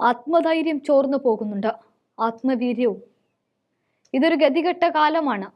ആത്മധൈര്യം ചോർന്നു പോകുന്നുണ്ട്. ആത്മവീര്യവും. ഇതൊരു ഗതികെട്ട കാലമാണ്.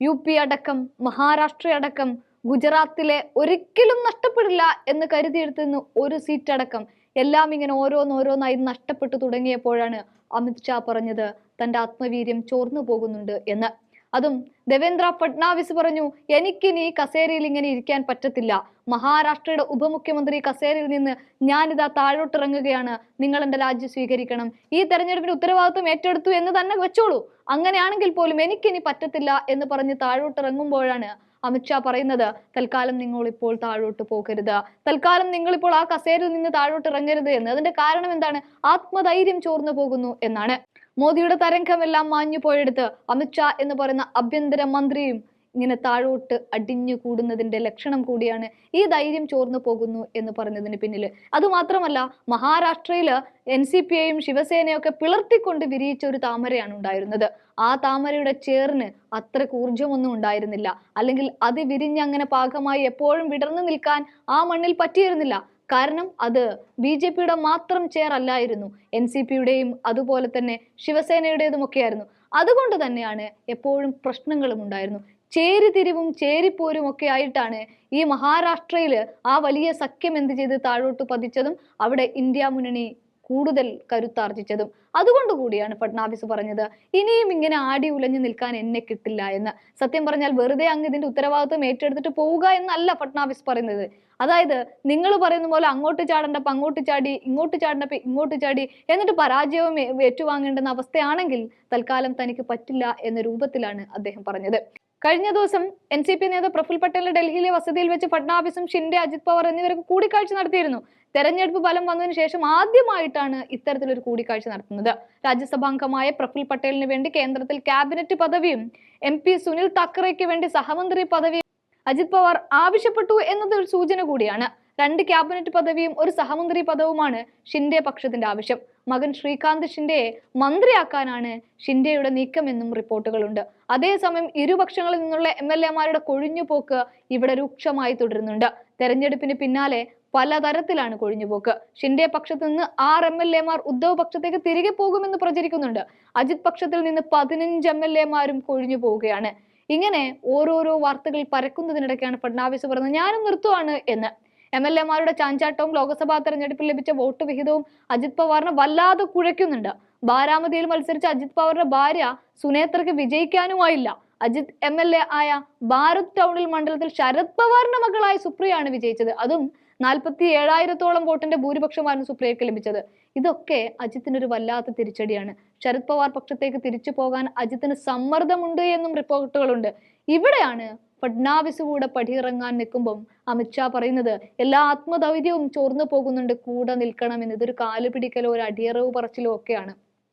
യു പി അടക്കം മഹാരാഷ്ട്ര അടക്കം ഗുജറാത്തിലെ ഒരിക്കലും നഷ്ടപ്പെടില്ല എന്ന് കരുതിയെടുത്തുനിന്ന് ഒരു സീറ്റ് അടക്കം എല്ലാം ഇങ്ങനെ ഓരോന്നോരോന്നായി നഷ്ടപ്പെട്ടു തുടങ്ങിയപ്പോഴാണ് അമിത് ഷാ പറഞ്ഞത് തന്റെ ആത്മവീര്യം ചോർന്നു പോകുന്നുണ്ട് എന്ന്. അതും ദേവേന്ദ്ര ഫഡ്നാവിസ് പറഞ്ഞു എനിക്കിനി കസേരയിൽ ഇങ്ങനെ ഇരിക്കാൻ പറ്റത്തില്ല. മഹാരാഷ്ട്രയുടെ ഉപമുഖ്യമന്ത്രി കസേരയിൽ നിന്ന് ഞാനിതാ താഴോട്ടിറങ്ങുകയാണ്. നിങ്ങൾ എന്റെ രാജ്യം സ്വീകരിക്കണം. ഈ തെരഞ്ഞെടുപ്പിന്റെ ഉത്തരവാദിത്വം ഏറ്റെടുത്തു എന്ന് തന്നെ വെച്ചോളൂ. അങ്ങനെയാണെങ്കിൽ പോലും എനിക്കിനി പറ്റത്തില്ല എന്ന് പറഞ്ഞ് താഴോട്ടിറങ്ങുമ്പോഴാണ് അമിത്ഷാ പറയുന്നത് തൽക്കാലം നിങ്ങൾ ഇപ്പോൾ താഴോട്ട് പോകരുത്. തൽക്കാലം നിങ്ങൾ ഇപ്പോൾ ആ കസേരയിൽ നിന്ന് താഴോട്ട് ഇറങ്ങരുത് എന്ന്. അതിന്റെ കാരണം എന്താണ്? ആത്മധൈര്യം ചോർന്നു പോകുന്നു എന്നാണ്. മോദിയുടെ തരംഗമെല്ലാം മാഞ്ഞു പോയെടുത്ത് അമിത്ഷാ എന്ന് പറയുന്ന ആഭ്യന്തര മന്ത്രിയും ഇങ്ങനെ താഴോട്ട് അടിഞ്ഞു കൂടുന്നതിന്റെ ലക്ഷണം കൂടിയാണ് ഈ ധൈര്യം ചോർന്നു പോകുന്നു എന്ന് പറഞ്ഞതിന് പിന്നിൽ അതുമാത്രമല്ല മഹാരാഷ്ട്രയിൽ എൻ സി പി ഐയും ശിവസേനയൊക്കെ പിളർത്തിക്കൊണ്ട് വിരിയിച്ച ഒരു താമരയാണ് ഉണ്ടായിരുന്നത്. ആ താമരയുടെ ചേറിന് അത്ര ഊർജമൊന്നും ഉണ്ടായിരുന്നില്ല. അല്ലെങ്കിൽ അത് വിരിഞ്ഞ് അങ്ങനെ പാകമായി എപ്പോഴും വിടർന്നു നിൽക്കാൻ ആ മണ്ണിൽ പറ്റിയിരുന്നില്ല. കാരണം അത് ബി ജെ പിയുടെ മാത്രം ചെയർ അല്ലായിരുന്നു. എൻ സി പിയുടെയും അതുപോലെ തന്നെ ശിവസേനയുടേതും ഒക്കെയായിരുന്നു അതുകൊണ്ട് തന്നെയാണ് എപ്പോഴും പ്രശ്നങ്ങളും ഉണ്ടായിരുന്നു ചേരിതിരിവും ചേരിപ്പോരും ഒക്കെ ആയിട്ടാണ് ഈ മഹാരാഷ്ട്രയിൽ ആ വലിയ സഖ്യം എന്ത് ചെയ്ത് താഴോട്ട് പതിച്ചതും അവിടെ ഇന്ത്യ മുന്നണി കൂടുതൽ കരുത്താർജിച്ചതും. അതുകൊണ്ട് കൂടിയാണ് ഫഡ്നാവിസ് പറഞ്ഞത് ഇനിയും ഇങ്ങനെ ആടി ഉലഞ്ഞു നിൽക്കാൻ എന്നെ കിട്ടില്ല എന്ന്. സത്യം പറഞ്ഞാൽ വെറുതെ അങ്ങ് ഇതിന്റെ ഉത്തരവാദിത്വം ഏറ്റെടുത്തിട്ട് പോവുക എന്നല്ല ഫഡ്നാവിസ് പറയുന്നത്. അതായത് നിങ്ങൾ പറയുന്ന പോലെ അങ്ങോട്ട് ചാടേണ്ടപ്പോൾ അങ്ങോട്ട് ചാടി ഇങ്ങോട്ട് ചാടേണ്ടപ്പോൾ ഇങ്ങോട്ട് ചാടി എന്നിട്ട് പരാജയവും ഏറ്റുവാങ്ങേണ്ടെന്ന അവസ്ഥയാണെങ്കിൽ തൽക്കാലം തനിക്ക് പറ്റില്ല എന്ന രൂപത്തിലാണ് അദ്ദേഹം പറഞ്ഞത്. കഴിഞ്ഞ ദിവസം എൻ സി പി നേതാവ് പ്രഫുൽ പട്ടേലിന്റെ ഡൽഹിയിലെ വസതിയിൽ വെച്ച് ഫഡ്നാവിസും ഷിൻഡെ അജിത് പവാർ എന്നിവരൊക്കെ കൂടിക്കാഴ്ച നടത്തിയിരുന്നു. തെരഞ്ഞെടുപ്പ് ഫലം വന്നതിന് ശേഷം ആദ്യമായിട്ടാണ് ഇത്തരത്തിലൊരു കൂടിക്കാഴ്ച നടത്തുന്നത്. രാജ്യസഭാംഗമായ പ്രഫുൽ പട്ടേലിന് വേണ്ടി കേന്ദ്രത്തിൽ ക്യാബിനറ്റ് പദവിയും എം പി സുനിൽ തക്കറയ്ക്ക് വേണ്ടി സഹമന്ത്രി പദവിയും അജിത് പവാർ ആവശ്യപ്പെട്ടു എന്നത് ഒരു സൂചന കൂടിയാണ്. രണ്ട് ക്യാബിനറ്റ് പദവിയും ഒരു സഹമന്ത്രി പദവുമാണ് ഷിൻഡെ പക്ഷത്തിന്റെ ആവശ്യം. മകൻ ശ്രീകാന്ത് ഷിൻഡെയെ മന്ത്രിയാക്കാനാണ് ഷിൻഡെയുടെ നീക്കമെന്നും റിപ്പോർട്ടുകളുണ്ട്. അതേസമയം ഇരുപക്ഷങ്ങളിൽ നിന്നുള്ള എം എൽ എമാരുടെ കൊഴിഞ്ഞുപോക്ക് ഇവിടെ രൂക്ഷമായി തുടരുന്നുണ്ട്. തെരഞ്ഞെടുപ്പിന് പിന്നാലെ പലതരത്തിലാണ് കൊഴിഞ്ഞുപോക്ക്. ഷിൻഡെ പക്ഷത്തു നിന്ന് ആറ് എം എൽ എമാർ ഉദ്ധവ് പക്ഷത്തേക്ക് തിരികെ പോകുമെന്ന് പ്രചരിക്കുന്നുണ്ട്. അജിത് പക്ഷത്തിൽ നിന്ന് പതിനഞ്ച് എം എൽ എമാരും കൊഴിഞ്ഞു പോവുകയാണ് ഇങ്ങനെ ഓരോരോ വാർത്തകൾ പരക്കുന്നതിനിടയ്ക്കാണ് ഫഡ്നാവിസ് പറയുന്നത് ഞാനും നിർത്തുവാണ് എന്ന്. എം എൽ എമാരുടെ ചാഞ്ചാട്ടവും ലോക്സഭാ തെരഞ്ഞെടുപ്പിൽ ലഭിച്ച വോട്ട് വിഹിതവും അജിത് പവാറിനെ വല്ലാതെ കുഴയ്ക്കുന്നുണ്ട്. ബാരാമതിയിൽ മത്സരിച്ച അജിത് പവാറിന്റെ ഭാര്യ സുനേത്രയ്ക്ക് വിജയിക്കാനുമായില്ല. അജിത് എം എൽ എ ആയ ഭാരത് ടൗണിൽ മണ്ഡലത്തിൽ ശരത് പവാറിന്റെ മകളായ സുപ്രിയയാണ് വിജയിച്ചത്. അതും നാൽപ്പത്തി ഏഴായിരത്തോളം വോട്ടിന്റെ ഭൂരിപക്ഷമായിരുന്നു സുപ്രിയയ്ക്ക് ലഭിച്ചത്. ഇതൊക്കെ അജിത്തിന് ഒരു വല്ലാത്ത തിരിച്ചടിയാണ്. ശരത് പവാർ പക്ഷത്തേക്ക് തിരിച്ചു പോകാൻ അജിത്തിന് സമ്മർദ്ദമുണ്ട് എന്നും റിപ്പോർട്ടുകളുണ്ട്. ഇവിടെയാണ് ഫഡ്നാവിസ് കൂടെ പടിയിറങ്ങാൻ നിൽക്കുമ്പം അമിത്ഷാ പറയുന്നത് എല്ലാ ആത്മധൈര്യവും ചോർന്നു പോകുന്നുണ്ട് കൂടെ നിൽക്കണം എന്ന്. ഇതൊരു കാലുപിടിക്കലോ ഒരു അടിയറവ് പറച്ചിലോ ഒക്കെയാണ്.